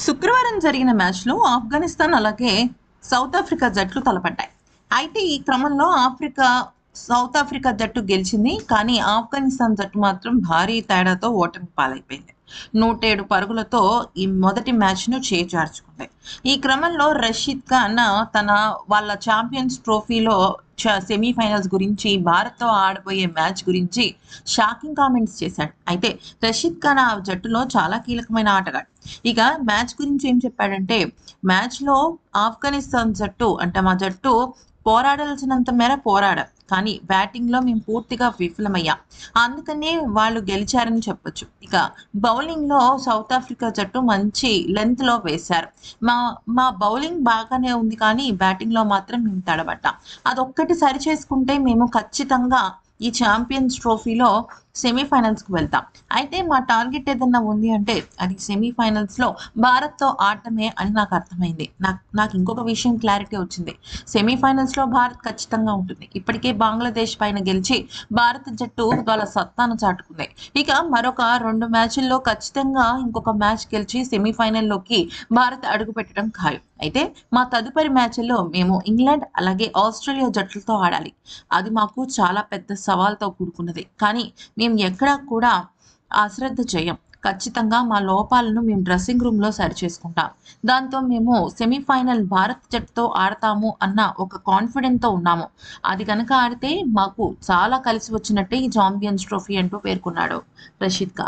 శుక్రవారం జరిగిన మ్యాచ్లో ఆఫ్ఘనిస్తాన్ అలాగే సౌత్ ఆఫ్రికా జట్లు తలపడ్డాయి. అయితే ఈ క్రమంలో ఆఫ్రికా సౌత్ ఆఫ్రికా జట్టు గెలిచింది కానీ ఆఫ్ఘనిస్తాన్ జట్టు మాత్రం భారీ తేడాతో ఓటమి పాలైపోయింది. నూట ఏడు పరుగులతో ఈ మొదటి మ్యాచ్ను చేజార్చుకుంది. ఈ క్రమంలో రషీద్ ఖాన్ తన వాళ్ళ ఛాంపియన్స్ ట్రోఫీలో సెమీఫైనల్స్ గురించి భారత్తో ఆడబోయే మ్యాచ్ గురించి షాకింగ్ కామెంట్స్ చేశాడు. అయితే రషీద్ ఖాన్ ఆ జట్టులో చాలా కీలకమైన ఆటగాడు. ఇక మ్యాచ్ గురించి ఏం చెప్పాడంటే మ్యాచ్లో ఆఫ్ఘనిస్తాన్ జట్టు అంటే మా జట్టు పోరాడాల్సినంత మేర పోరాడాం. కానీ బ్యాటింగ్లో మేము పూర్తిగా విఫలమయ్యాం. అందుకనే వాళ్ళు గెలిచారని చెప్పొచ్చు. ఇక బౌలింగ్లో సౌత్ ఆఫ్రికా జట్టు మంచి లెంత్లో వేశారు. మా మా బౌలింగ్ బాగానే ఉంది కానీ బ్యాటింగ్లో మాత్రం మేము తడబట్టాం అదొక్కటి సరి చేసుకుంటే మేము ఖచ్చితంగా ఈ ఛాంపియన్స్ ట్రోఫీలో సెమీఫైనల్స్కి వెళ్తాం. అయితే మా టార్గెట్ ఏదన్నా ఉంది అంటే అది సెమీఫైనల్స్లో భారత్తో ఆడటమే అని నాకు అర్థమైంది. నాకు నాకు ఇంకొక విషయం క్లారిటీ వచ్చింది. సెమీఫైనల్స్లో భారత్ ఖచ్చితంగా ఉంటుంది. ఇప్పటికే బంగ్లాదేశ్ పైన గెలిచి భారత జట్టు వాళ్ళ సత్తాను చాటుకుంది. ఇక మరొక రెండు మ్యాచ్ల్లో ఖచ్చితంగా ఇంకొక మ్యాచ్ గెలిచి సెమీఫైనల్లోకి భారత్ అడుగు పెట్టడం ఖాయం. అయితే మా తదుపరి మ్యాచ్ల్లో మేము ఇంగ్లాండ్ అలాగే ఆస్ట్రేలియా జట్లతో ఆడాలి. అది మాకు చాలా పెద్ద సవాల్తో కూడుకున్నది. కానీ మేము ఎక్కడా కూడా అశ్రద్ధ చేయం. ఖచ్చితంగా మా లోపాలను మేము డ్రెస్సింగ్ రూమ్లో సరి చేసుకుంటాం దాంతో మేము సెమీఫైనల్ భారత్ జట్టుతో ఆడతాము అన్న ఒక కాన్ఫిడెంట్తో ఉన్నాము. అది కనుక ఆడితే మాకు చాలా కలిసి వచ్చినట్టే ఈ చాంపియన్స్ ట్రోఫీ అంటూ పేర్కొన్నాడు రషీద్ ఖాన్.